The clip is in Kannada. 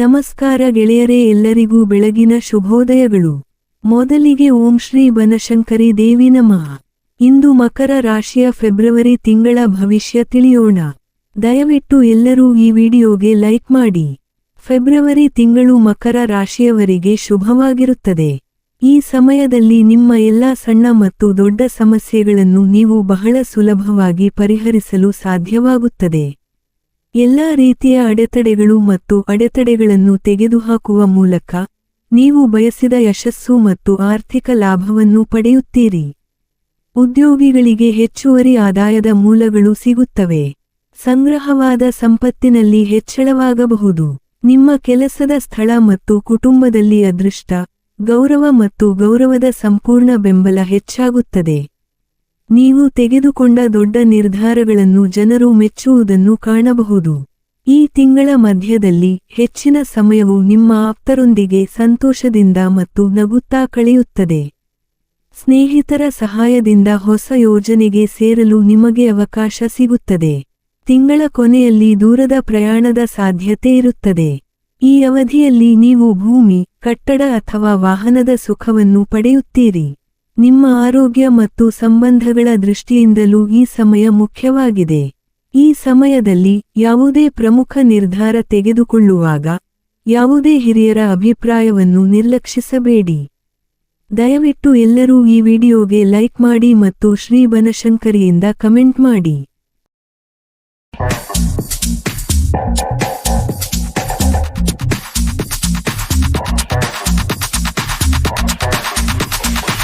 ನಮಸ್ಕಾರ ಗೆಳೆಯರೇ ಎಲ್ಲರಿಗೂ ಬೆಳಗಿನ ಶುಭೋದಯಗಳು. ಮೊದಲಿಗೆ ಓಂ ಶ್ರೀ ಬನಶಂಕರಿ ದೇವಿ ನಮಃ. ಇಂದು ಮಕರ ರಾಶಿಯ ಫೆಬ್ರವರಿ ತಿಂಗಳ ಭವಿಷ್ಯ ತಿಳಿಯೋಣ. ದಯವಿಟ್ಟು ಎಲ್ಲರೂ ಈ ವಿಡಿಯೋಗೆ ಲೈಕ್ ಮಾಡಿ. ಫೆಬ್ರವರಿ ತಿಂಗಳು ಮಕರ ರಾಶಿಯವರಿಗೆ ಶುಭವಾಗಿರುತ್ತದೆ. ಈ ಸಮಯದಲ್ಲಿ ನಿಮ್ಮ ಎಲ್ಲಾ ಸಣ್ಣ ಮತ್ತು ದೊಡ್ಡ ಸಮಸ್ಯೆಗಳನ್ನು ನೀವು ಬಹಳ ಸುಲಭವಾಗಿ ಪರಿಹರಿಸಲು ಸಾಧ್ಯವಾಗುತ್ತದೆ. ಎಲ್ಲಾ ರೀತಿಯ ಅಡೆತಡೆಗಳು ಮತ್ತು ಅಡೆತಡೆಗಳನ್ನು ತೆಗೆದುಹಾಕುವ ಮೂಲಕ ನೀವು ಬಯಸಿದ ಯಶಸ್ಸು ಮತ್ತು ಆರ್ಥಿಕ ಲಾಭವನ್ನು ಪಡೆಯುತ್ತೀರಿ. ಉದ್ಯೋಗಿಗಳಿಗೆ ಹೆಚ್ಚುವರಿ ಆದಾಯದ ಮೂಲಗಳು ಸಿಗುತ್ತವೆ. ಸಂಗ್ರಹವಾದ ಸಂಪತ್ತಿನಲ್ಲಿ ಹೆಚ್ಚಳವಾಗಬಹುದು. ನಿಮ್ಮ ಕೆಲಸದ ಸ್ಥಳ ಮತ್ತು ಕುಟುಂಬದಲ್ಲಿ ಅದೃಷ್ಟ, ಗೌರವ ಮತ್ತು ಗೌರವದ ಸಂಪೂರ್ಣ ಬೆಂಬಲ ಹೆಚ್ಚಾಗುತ್ತದೆ. ನೀವು ತೆಗೆದುಕೊಂಡ ದೊಡ್ಡ ನಿರ್ಧಾರಗಳನ್ನು ಜನರು ಮೆಚ್ಚುವುದನ್ನು ಕಾಣಬಹುದು. ಈ ತಿಂಗಳ ಮಧ್ಯದಲ್ಲಿ ಹೆಚ್ಚಿನ ಸಮಯವು ನಿಮ್ಮ ಆಪ್ತರೊಂದಿಗೆ ಸಂತೋಷದಿಂದ ಮತ್ತು ನಗುತ್ತಾ ಕಳೆಯುತ್ತದೆ. ಸ್ನೇಹಿತರ ಸಹಾಯದಿಂದ ಹೊಸ ಯೋಜನೆಗೆ ಸೇರಲು ನಿಮಗೆ ಅವಕಾಶ ಸಿಗುತ್ತದೆ. ತಿಂಗಳ ಕೊನೆಯಲ್ಲಿ ದೂರದ ಪ್ರಯಾಣದ ಸಾಧ್ಯತೆ ಇರುತ್ತದೆ. ಈ ಅವಧಿಯಲ್ಲಿ ನೀವು ಭೂಮಿ, ಕಟ್ಟಡ ಅಥವಾ ವಾಹನದ ಸುಖವನ್ನು ಪಡೆಯುತ್ತೀರಿ. ನಿಮ್ಮ ಆರೋಗ್ಯ ಮತ್ತು ಸಂಬಂಧಗಳ ದೃಷ್ಟಿಯಿಂದಲೂ ಈ ಸಮಯ ಮುಖ್ಯವಾಗಿದೆ. ಈ ಸಮಯದಲ್ಲಿ ಯಾವುದೇ ಪ್ರಮುಖ ನಿರ್ಧಾರ ತೆಗೆದುಕೊಳ್ಳುವಾಗ ಯಾವುದೇ ಹಿರಿಯರ ಅಭಿಪ್ರಾಯವನ್ನು ನಿರ್ಲಕ್ಷಿಸಬೇಡಿ. ದಯವಿಟ್ಟು ಎಲ್ಲರೂ ಈ ವಿಡಿಯೋಗೆ ಲೈಕ್ ಮಾಡಿ ಮತ್ತು ಶ್ರೀ ಬನಶಂಕರಿಯಿಂದ ಕಮೆಂಟ್ ಮಾಡಿ.